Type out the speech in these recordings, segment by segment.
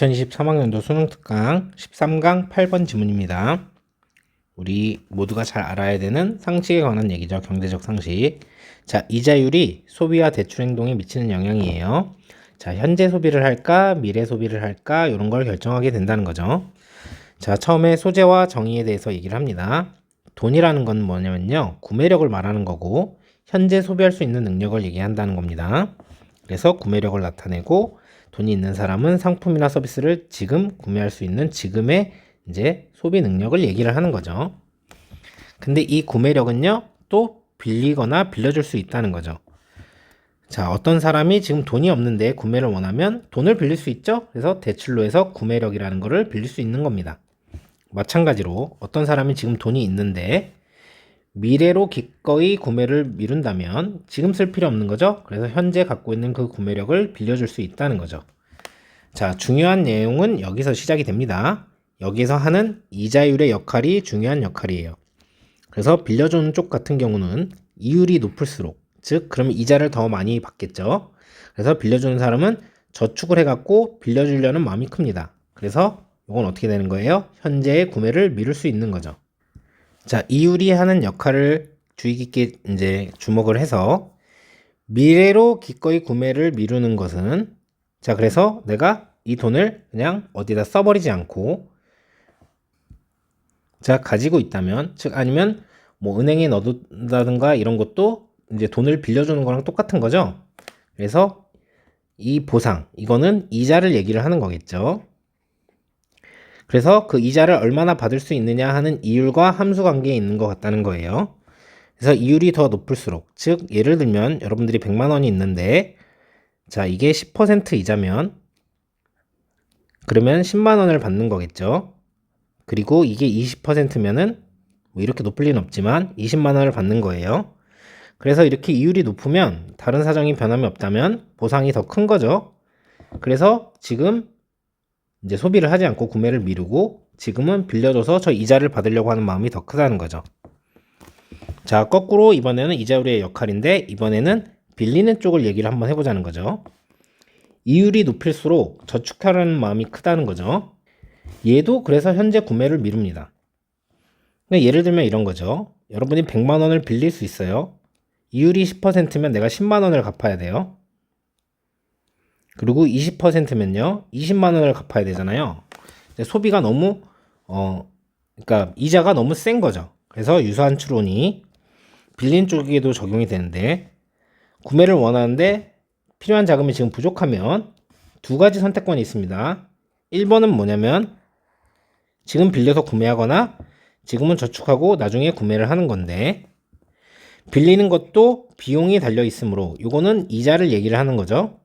2023학년도 수능 특강 13강 8번 지문입니다. 우리 모두가 잘 알아야 되는 상식에 관한 얘기죠. 경제적 상식. 자, 이자율이 소비와 대출 행동에 미치는 영향이에요. 자, 현재 소비를 할까, 미래 소비를 할까, 이런 걸 결정하게 된다는 거죠. 자, 처음에 소재와 정의에 대해서 얘기를 합니다. 돈이라는 건 뭐냐면요. 구매력을 말하는 거고, 현재 소비할 수 있는 능력을 얘기한다는 겁니다. 그래서 구매력을 나타내고, 돈이 있는 사람은 상품이나 서비스를 지금 구매할 수 있는 지금의 이제 소비 능력을 얘기를 하는 거죠. 근데 이 구매력은요, 또 빌리거나 빌려줄 수 있다는 거죠. 자, 어떤 사람이 지금 돈이 없는데 구매를 원하면 돈을 빌릴 수 있죠? 그래서 대출로 해서 구매력이라는 거를 빌릴 수 있는 겁니다. 마찬가지로 어떤 사람이 지금 돈이 있는데 미래로 기꺼이 구매를 미룬다면 지금 쓸 필요 없는 거죠. 그래서 현재 갖고 있는 그 구매력을 빌려줄 수 있다는 거죠. 자, 중요한 내용은 여기서 시작이 됩니다. 여기서 하는 이자율의 역할이 중요한 역할이에요. 그래서 빌려주는 쪽 같은 경우는 이율이 높을수록, 즉, 그러면 이자를 더 많이 받겠죠. 그래서 빌려주는 사람은 저축을 해갖고 빌려주려는 마음이 큽니다. 그래서 이건 어떻게 되는 거예요? 현재의 구매를 미룰 수 있는 거죠. 자, 이율이 하는 역할을 주의 깊게 이제 주목을 해서 미래로 기꺼이 구매를 미루는 것은 자, 그래서 내가 이 돈을 그냥 어디다 써버리지 않고 자, 가지고 있다면 즉 아니면 뭐 은행에 넣어둔다든가 이런 것도 이제 돈을 빌려주는 거랑 똑같은 거죠. 그래서 이 보상 이거는 이자를 얘기를 하는 거겠죠. 그래서 그 이자를 얼마나 받을 수 있느냐 하는 이율과 함수 관계에 있는 것 같다는 거예요. 그래서 이율이 더 높을수록, 즉, 예를 들면 여러분들이 100만 원이 있는데, 자, 이게 10% 이자면, 그러면 10만 원을 받는 거겠죠. 그리고 이게 20%면은, 뭐 이렇게 높을 리는 없지만, 20만 원을 받는 거예요. 그래서 이렇게 이율이 높으면, 다른 사정이 변함이 없다면, 보상이 더 큰 거죠. 그래서 지금 이제 소비를 하지 않고 구매를 미루고 지금은 빌려줘서 저 이자를 받으려고 하는 마음이 더 크다는 거죠. 자, 거꾸로 이번에는 이자율의 역할인데 이번에는 빌리는 쪽을 얘기를 한번 해보자는 거죠. 이율이 높일수록 저축하려는 마음이 크다는 거죠. 얘도 그래서 현재 구매를 미룹니다. 예를 들면 이런 거죠. 여러분이 100만 원을 빌릴 수 있어요. 이율이 10%면 내가 10만 원을 갚아야 돼요. 그리고 20%면요, 20만 원을 갚아야 되잖아요. 소비가 너무 어, 그러니까 이자가 너무 센 거죠. 그래서 유사한 추론이 빌린 쪽에도 적용이 되는데 구매를 원하는데 필요한 자금이 지금 부족하면 두 가지 선택권이 있습니다. 1번은 뭐냐면 지금 빌려서 구매하거나 지금은 저축하고 나중에 구매를 하는 건데 빌리는 것도 비용이 달려 있으므로 이거는 이자를 얘기를 하는 거죠.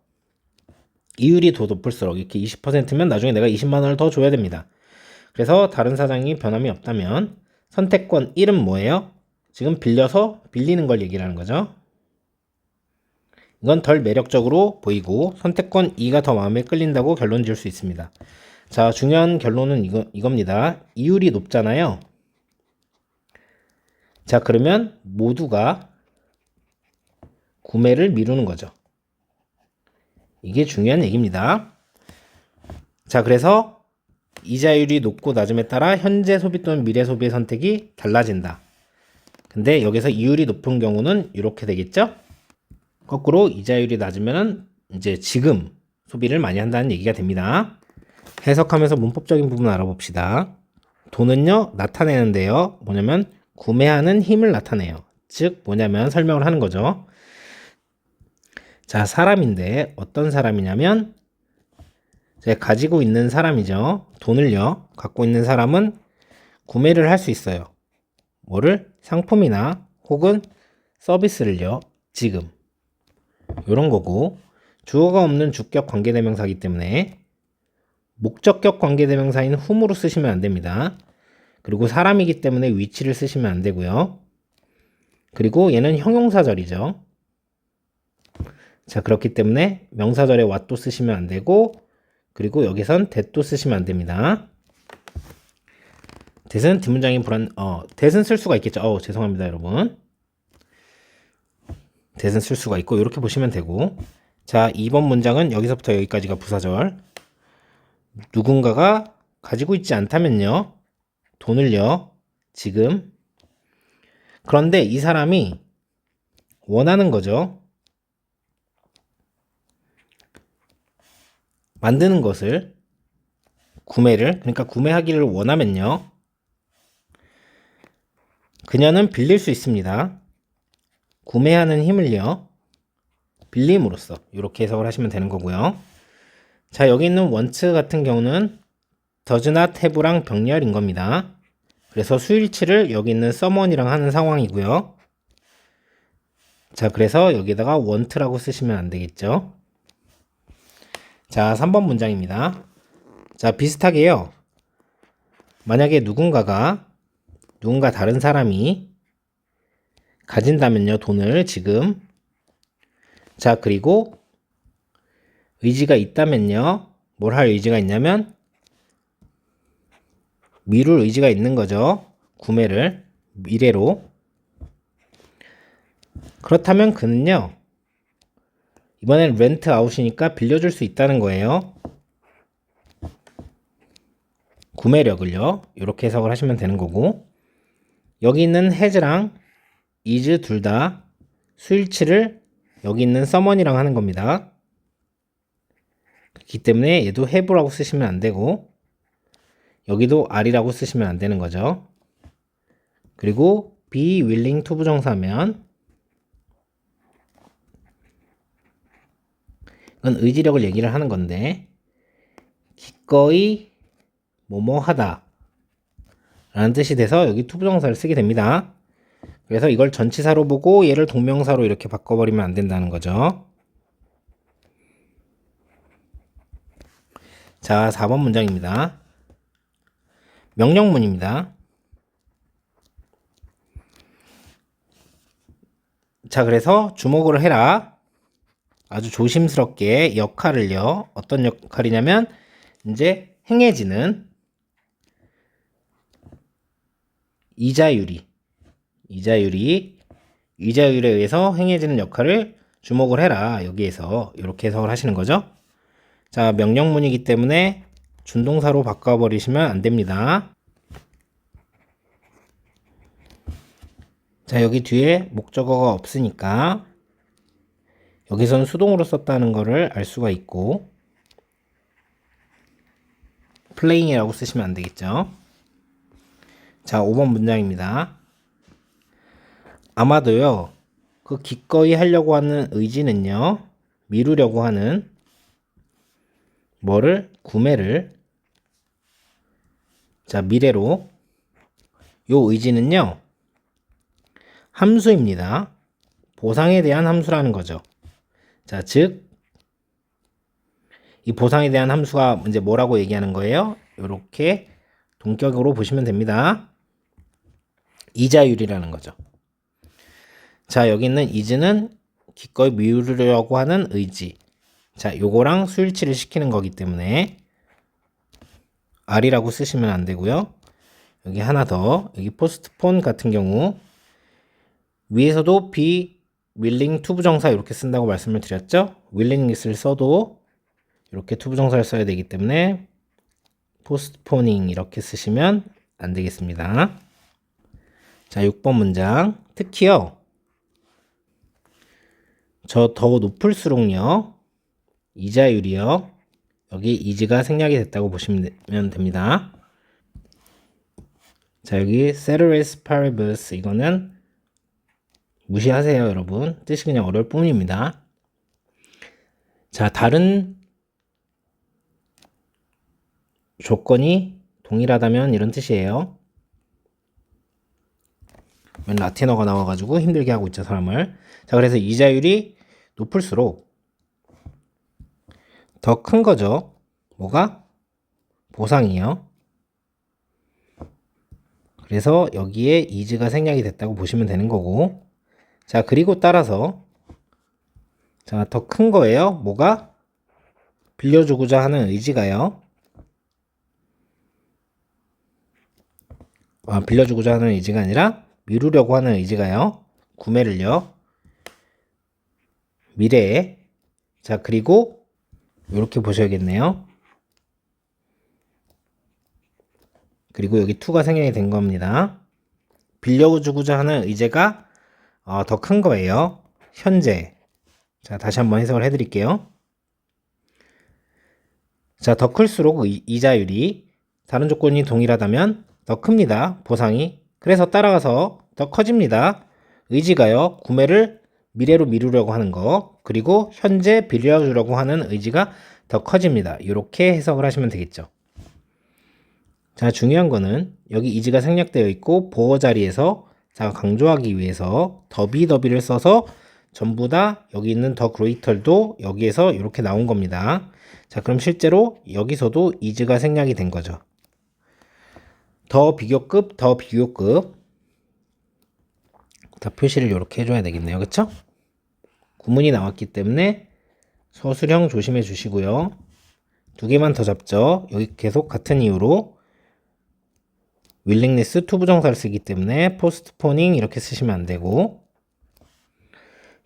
이율이 더 높을수록 이렇게 20%면 나중에 내가 20만 원을 더 줘야 됩니다. 그래서 다른 사장이 변함이 없다면 선택권 1은 뭐예요? 지금 빌려서 빌리는 걸 얘기를 하는 거죠. 이건 덜 매력적으로 보이고 선택권 2가 더 마음에 끌린다고 결론 지을 수 있습니다. 자, 중요한 결론은 이거, 이겁니다. 이율이 높잖아요. 자, 그러면 모두가 구매를 미루는 거죠. 이게 중요한 얘기입니다. 자, 그래서 이자율이 높고 낮음에 따라 현재 소비 또는 미래 소비의 선택이 달라진다. 근데 여기서 이율이 높은 경우는 이렇게 되겠죠? 거꾸로 이자율이 낮으면 이제 지금 소비를 많이 한다는 얘기가 됩니다. 해석하면서 문법적인 부분 알아봅시다. 돈은요, 나타내는데요. 뭐냐면 구매하는 힘을 나타내요. 즉, 뭐냐면 설명을 하는 거죠. 자, 사람인데 어떤 사람이냐면 제가 가지고 있는 사람이죠. 돈을요. 갖고 있는 사람은 구매를 할 수 있어요. 뭐를? 상품이나 혹은 서비스를요. 지금. 이런 거고 주어가 없는 주격 관계대명사이기 때문에 목적격 관계대명사인 whom으로 쓰시면 안 됩니다. 그리고 사람이기 때문에 위치를 쓰시면 안 되고요. 그리고 얘는 형용사절이죠. 자, 그렇기 때문에 명사절에 what도 쓰시면 안 되고, 그리고 여기선 that도 쓰시면 안 됩니다. that은 뒷문장이 불안, 어, that은 쓸 수가 있겠죠. 어, 죄송합니다, 여러분. that은 쓸 수가 있고, 이렇게 보시면 되고. 자, 2번 문장은 여기서부터 여기까지가 부사절. 누군가가 가지고 있지 않다면요. 돈을요. 지금. 그런데 이 사람이 원하는 거죠. 만드는 것을 구매를 그러니까 구매하기를 원하면요. 그녀는 빌릴 수 있습니다. 구매하는 힘을요. 빌림으로써 이렇게 해석을 하시면 되는 거고요. 자, 여기 있는 원츠 같은 경우는 더즈나 태브랑 병렬인 겁니다. 그래서 수일치를 여기 있는 서먼이랑 하는 상황이고요. 자, 그래서 여기다가 원트라고 쓰시면 안 되겠죠. 자, 3번 문장입니다. 자, 비슷하게요. 만약에 누군가가 누군가 다른 사람이 가진다면요, 돈을 지금. 자, 그리고 의지가 있다면요, 뭘 할 의지가 있냐면 미룰 의지가 있는 거죠. 구매를 미래로. 그렇다면 그는요, 이번엔 렌트 아웃이니까 빌려줄 수 있다는 거예요. 구매력을요. 이렇게 해석을 하시면 되는 거고 여기 있는 has랑 is 둘다 수일치를 여기 있는 someone이랑 하는 겁니다. 그렇기 때문에 얘도 have라고 쓰시면 안 되고 여기도 are이라고 쓰시면 안 되는 거죠. 그리고 be willing to 부정사면 이건 의지력을 얘기를 하는 건데 기꺼이 뭐뭐 하다 라는 뜻이 돼서 여기 투부정사를 쓰게 됩니다. 그래서 이걸 전치사로 보고 얘를 동명사로 이렇게 바꿔버리면 안 된다는 거죠. 자, 4번 문장입니다. 명령문입니다. 자, 그래서 주목을 해라. 아주 조심스럽게 역할을요. 어떤 역할이냐면, 이제 행해지는 이자율이 이자율이 이자율에 의해서 행해지는 역할을 주목을 해라 여기에서 이렇게 해석을 하시는 거죠. 자 명령문이기 때문에 준동사로 바꿔 버리시면 안 됩니다. 자 여기 뒤에 목적어가 없으니까 여기서는 수동으로 썼다는 것을 알 수가 있고 플레잉이라고 쓰시면 안 되겠죠. 자, 5번 문장입니다. 아마도요, 그 기꺼이 하려고 하는 의지는요, 미루려고 하는 뭐를? 구매를. 자, 미래로. 요 의지는요, 함수입니다. 보상에 대한 함수라는 거죠. 자, 즉, 이 보상에 대한 함수가 이제 뭐라고 얘기하는 거예요? 이렇게 동격으로 보시면 됩니다. 이자율이라는 거죠. 자, 여기 있는 이즈는 기꺼이 미루려고 하는 의지. 자, 요거랑 수일치를 시키는 거기 때문에 R이라고 쓰시면 안 되고요. 여기 하나 더. 여기 포스트폰 같은 경우 위에서도 be willing to 부정사 이렇게 쓴다고 말씀을 드렸죠. willing을 써도 이렇게 to 부정사를 써야 되기 때문에 postponing 이렇게 쓰시면 안 되겠습니다. 자, 6번 문장. 특히요. 저 더 높을수록요. 이자율이요. 여기 이즈가 생략이 됐다고 보시면 됩니다. 자, 여기 ceteris paribus 이거는 무시하세요, 여러분. 뜻이 그냥 어려울 뿐입니다. 자, 다른 조건이 동일하다면 이런 뜻이에요. 라틴어가 나와가지고 힘들게 하고 있죠, 사람을. 자, 그래서 이자율이 높을수록 더 큰 거죠. 뭐가? 보상이요. 그래서 여기에 이즈가 생략이 됐다고 보시면 되는 거고. 자, 그리고 따라서 자, 더 큰 거예요. 뭐가? 빌려주고자 하는 의지가요. 아, 빌려주고자 하는 의지가 아니라 미루려고 하는 의지가요. 구매를요. 미래에. 자, 그리고 이렇게 보셔야겠네요. 그리고 여기 to가 생략이 된 겁니다. 빌려주고자 하는 의제가 어, 더큰 거예요. 현재. 자, 다시 한번 해석을 해드릴게요. 자, 더 클수록 의- 이자율이 다른 조건이 동일하다면 더 큽니다. 보상이. 그래서 따라가서 더 커집니다. 의지가요. 구매를 미래로 미루려고 하는 거. 그리고 현재 빌려주려고 하는 의지가 더 커집니다. 이렇게 해석을 하시면 되겠죠. 자, 중요한 거는 여기 이지가 생략되어 있고 보어 자리에서 자, 강조하기 위해서 더비 더비를 써서 전부 다 여기 있는 더 그레이털도 여기에서 이렇게 나온 겁니다. 자, 그럼 실제로 여기서도 이즈가 생략이 된 거죠. 더 비교급, 더 비교급. 자, 표시를 이렇게 해줘야 되겠네요. 그쵸? 구문이 나왔기 때문에 서술형 조심해 주시고요. 두 개만 더 잡죠. 여기 계속 같은 이유로 윌링리스 투부정사를 쓰기 때문에 포스트포닝 이렇게 쓰시면 안 되고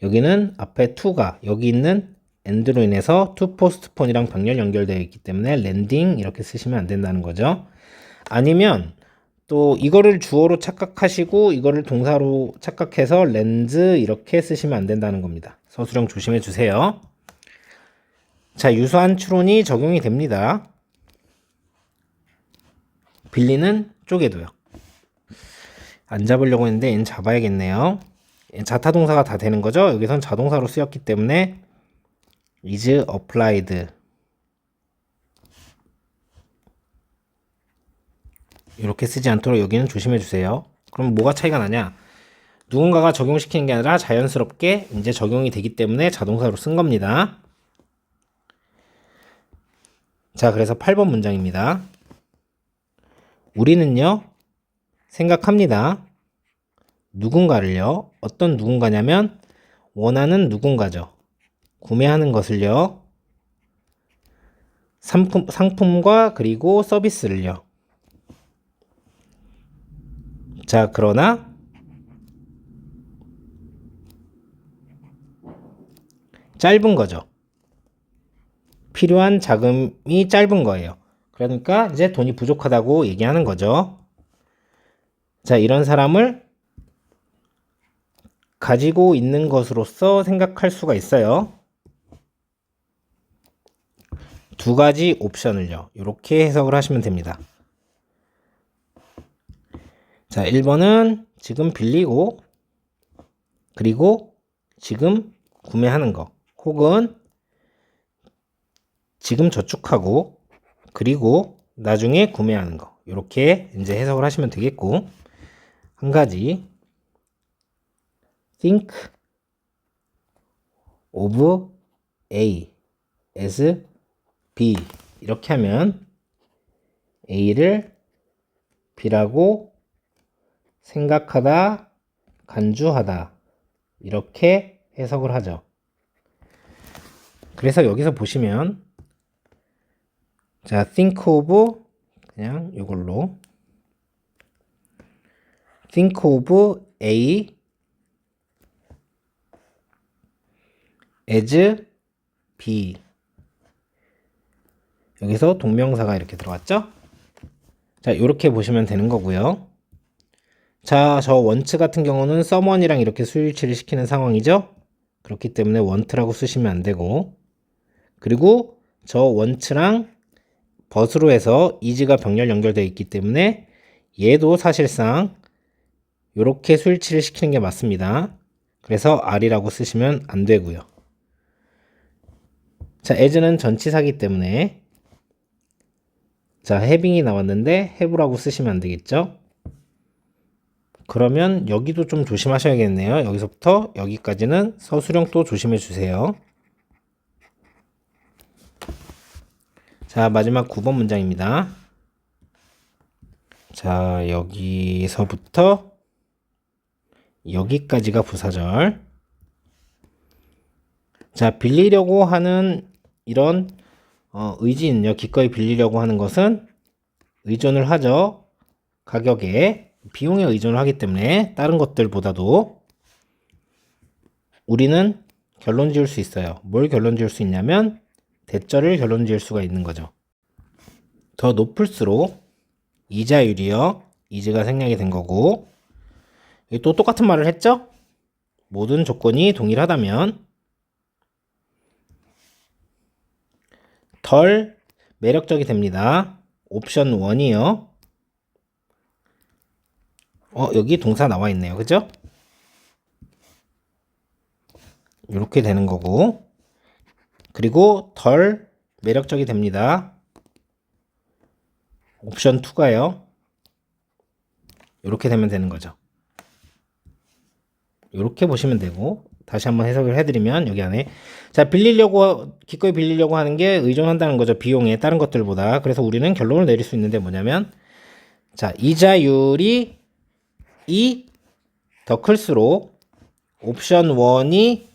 여기는 앞에 to가 여기 있는 end로 인해서 to postpone이랑 병렬 연결되어 있기 때문에 landing 이렇게 쓰시면 안 된다는 거죠. 아니면 또 이거를 주어로 착각하시고 이거를 동사로 착각해서 렌즈 이렇게 쓰시면 안 된다는 겁니다. 서술형 조심해 주세요. 자, 유사한 추론이 적용이 됩니다. 빌리는 쪼개도요. 안 잡으려고 했는데 얘는 잡아야겠네요. 자타 동사가 다 되는 거죠. 여기선 자동사로 쓰였기 때문에 is applied 이렇게 쓰지 않도록 여기는 조심해 주세요. 그럼 뭐가 차이가 나냐? 누군가가 적용시키는 게 아니라 자연스럽게 이제 적용이 되기 때문에 자동사로 쓴 겁니다. 자, 그래서 8번 문장입니다. 우리는요, 생각합니다. 누군가를요, 어떤 누군가냐면, 원하는 누군가죠. 구매하는 것을요, 상품, 상품과 그리고 서비스를요. 자, 그러나, 짧은 거죠. 필요한 자금이 짧은 거예요. 그러니까 이제 돈이 부족하다고 얘기하는 거죠. 자, 이런 사람을 가지고 있는 것으로서 생각할 수가 있어요. 두 가지 옵션을요. 이렇게 해석을 하시면 됩니다. 자, 1번은 지금 빌리고 그리고 지금 구매하는 거 혹은 지금 저축하고 그리고 나중에 구매하는 거. 이렇게 이제 해석을 하시면 되겠고. 한 가지. think of A as B. 이렇게 하면 A를 B라고 생각하다 간주하다. 이렇게 해석을 하죠. 그래서 여기서 보시면 자, think of 그냥 이걸로 think of A as B 여기서 동명사가 이렇게 들어왔죠? 자, 이렇게 보시면 되는 거고요. 자, 저 원츠 같은 경우는 someone이랑 이렇게 수일치를 시키는 상황이죠? 그렇기 때문에 want라고 쓰시면 안 되고 그리고 저 want랑 벗으로 해서 is가 병렬 연결되어 있기 때문에 얘도 사실상 이렇게 수일치를 시키는 게 맞습니다. 그래서 r이라고 쓰시면 안 되고요. 자, as는 전치사기 때문에 자, having이 나왔는데 have라고 쓰시면 안 되겠죠? 그러면 여기도 좀 조심하셔야겠네요. 여기서부터 여기까지는 서술형 또 조심해 주세요. 자, 마지막 9번 문장입니다. 자, 여기서부터 여기까지가 부사절. 자, 빌리려고 하는 이런 어, 의지는요, 기꺼이 빌리려고 하는 것은 의존을 하죠. 가격에 비용에 의존을 하기 때문에 다른 것들보다도 우리는 결론 지을 수 있어요. 뭘 결론 지을 수 있냐면 대절을 결론 지을 수가 있는 거죠. 더 높을수록 이자율이요. 이즈가 생략이 된 거고 또 똑같은 말을 했죠? 모든 조건이 동일하다면 덜 매력적이 됩니다. 옵션 1이요. 어, 여기 동사 나와 있네요. 그죠? 이렇게 되는 거고. 그리고 덜 매력적이 됩니다. 옵션 2가요. 이렇게 되면 되는 거죠. 이렇게 보시면 되고 다시 한번 해석을 해드리면 여기 안에 자 빌리려고 기꺼이 빌리려고 하는 게 의존한다는 거죠 비용에 다른 것들보다 그래서 우리는 결론을 내릴 수 있는데 뭐냐면 자 이자율이 이 더 클수록 옵션 1이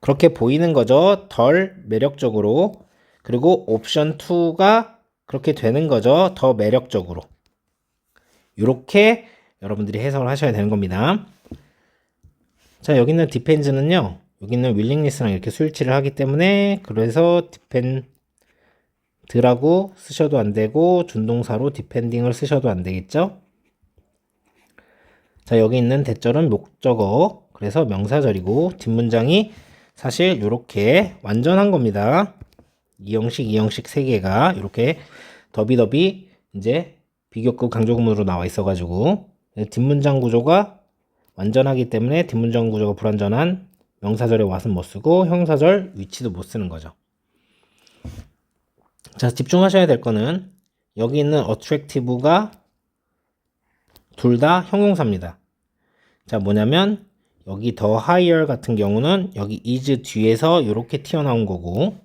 그렇게 보이는 거죠 덜 매력적으로 그리고 옵션 2가 그렇게 되는 거죠 더 매력적으로 이렇게 여러분들이 해석을 하셔야 되는 겁니다. 자, 여기 있는 디펜즈는요. 여기 있는 윌링리스랑 이렇게 수일치를 하기 때문에 그래서 디펜 드라고 쓰셔도 안 되고 준동사로 디펜딩을 쓰셔도 안 되겠죠? 자, 여기 있는 대절은 목적어. 그래서 명사절이고 뒷문장이 사실 이렇게 완전한 겁니다. 이 형식, 이 형식 세 개가 이렇게 더비더비 이제 비교급 강조구문으로 나와 있어가지고 뒷문장 구조가 완전하기 때문에 뒷문장 구조가 불완전한 명사절에 와서 못 쓰고 형사절 위치도 못 쓰는 거죠. 자 집중하셔야 될 거는 여기 있는 attractive가 둘 다 형용사입니다. 자 뭐냐면 여기 더 higher 같은 경우는 여기 is 뒤에서 이렇게 튀어나온 거고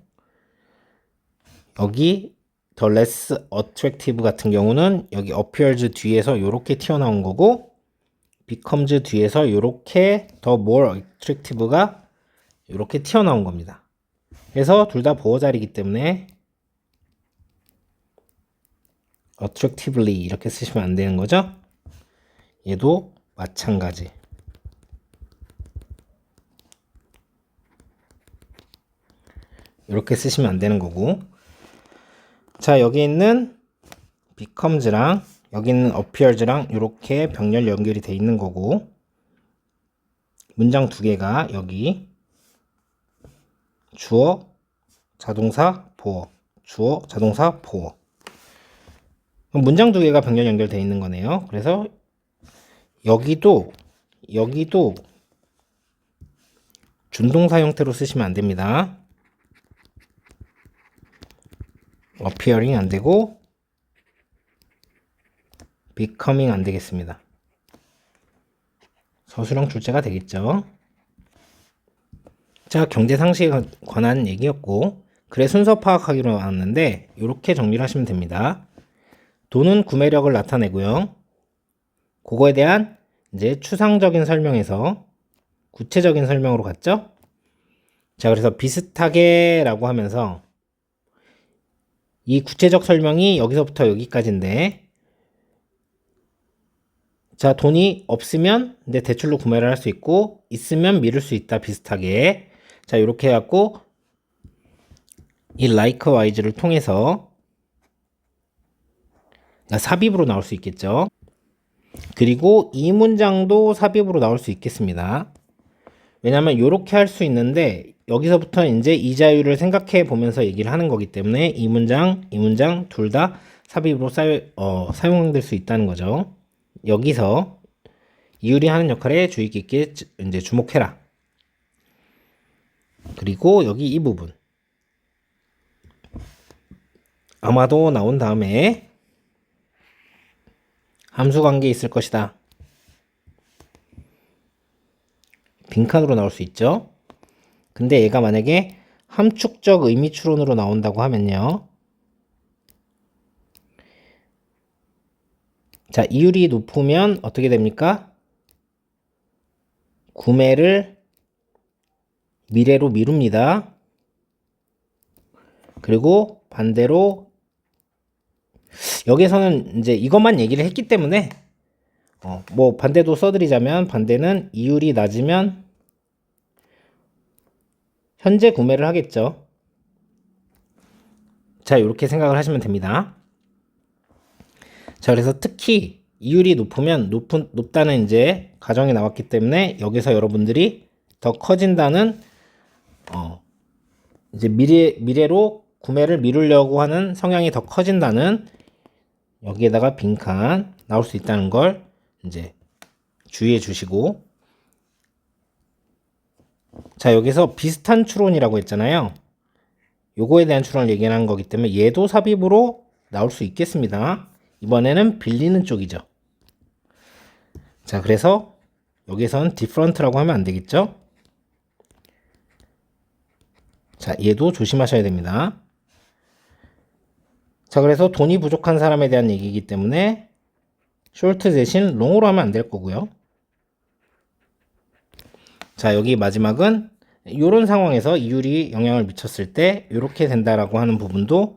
여기 더 less attractive 같은 경우는 여기 appears 뒤에서 이렇게 튀어나온 거고 becomes 뒤에서 이렇게 더 more attractive가 이렇게 튀어나온 겁니다. 그래서 둘 다 보호 자리이기 때문에 attractively 이렇게 쓰시면 안 되는 거죠. 얘도 마찬가지. 이렇게 쓰시면 안 되는 거고. 자 여기 있는 becomes랑 여기 있는 appears랑 이렇게 병렬 연결이 돼 있는 거고. 문장 두 개가 여기. 주어 자동사 보어. 주어 자동사 보어. 문장 두 개가 병렬 연결돼 있는 거네요. 그래서 여기도 여기도 준동사 형태로 쓰시면 안 됩니다 appearing 안 되고 becoming 안 되겠습니다. 서술형 출제가 되겠죠. 자, 경제 상식에 관한 얘기였고, 그래 순서 파악하기로 나왔는데, 이렇게 정리를 하시면 됩니다. 돈은 구매력을 나타내고요. 그거에 대한 이제 추상적인 설명에서 구체적인 설명으로 갔죠? 자, 그래서 비슷하게 라고 하면서 이 구체적 설명이 여기서부터 여기까지인데 자 돈이 없으면 이제 대출로 구매를 할 수 있고 있으면 미룰 수 있다 비슷하게. 자 이렇게 해갖고 이 likewise를 통해서 삽입으로 나올 수 있겠죠? 그리고 이 문장도 삽입으로 나올 수 있겠습니다 왜냐하면 이렇게 할 수 있는데 여기서부터 이제 이자율을 생각해 보면서 얘기를 하는 거기 때문에 이 문장, 이 문장 둘 다 삽입으로 사유, 어, 사용될 수 있다는 거죠. 여기서 이율이 하는 역할에 주의 깊게 이제 주목해라. 그리고 여기 이 부분. 아마도 나온 다음에 함수 관계 있을 것이다. 빈칸으로 나올 수 있죠. 근데 얘가 만약에 함축적 의미 추론으로 나온다고 하면요. 자, 이율이 높으면 어떻게 됩니까? 구매를 미래로 미룹니다. 그리고 반대로 여기서는 이제 이것만 얘기를 했기 때문에 어, 뭐 반대도 써드리자면 반대는 이율이 낮으면 현재 구매를 하겠죠. 자, 이렇게 생각을 하시면 됩니다. 자, 그래서 특히 이율이 높으면 높은, 높다는 이제 가정이 나왔기 때문에 여기서 여러분들이 더 커진다는, 어, 이제 미래, 미래로 구매를 미루려고 하는 성향이 더 커진다는 여기에다가 빈칸 나올 수 있다는 걸 이제 주의해 주시고 자 여기서 비슷한 추론이라고 했잖아요. 요거에 대한 추론을 얘기하는 거기 때문에 얘도 삽입으로 나올 수 있겠습니다. 이번에는 빌리는 쪽이죠. 자 그래서 여기선 different라고 하면 안 되겠죠? 자 얘도 조심하셔야 됩니다. 자, 그래서 돈이 부족한 사람에 대한 얘기이기 때문에 short 대신 long으로 하면 안 될 거고요. 자, 여기 마지막은 이런 상황에서 이율이 영향을 미쳤을 때 이렇게 된다라고 하는 부분도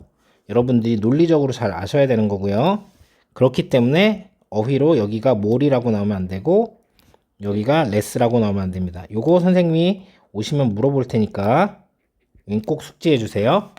여러분들이 논리적으로 잘 아셔야 되는 거고요. 그렇기 때문에 어휘로 여기가 more이라고 나오면 안 되고 여기가 less라고 나오면 안 됩니다. 요거 선생님이 오시면 물어볼 테니까 꼭 숙지해 주세요.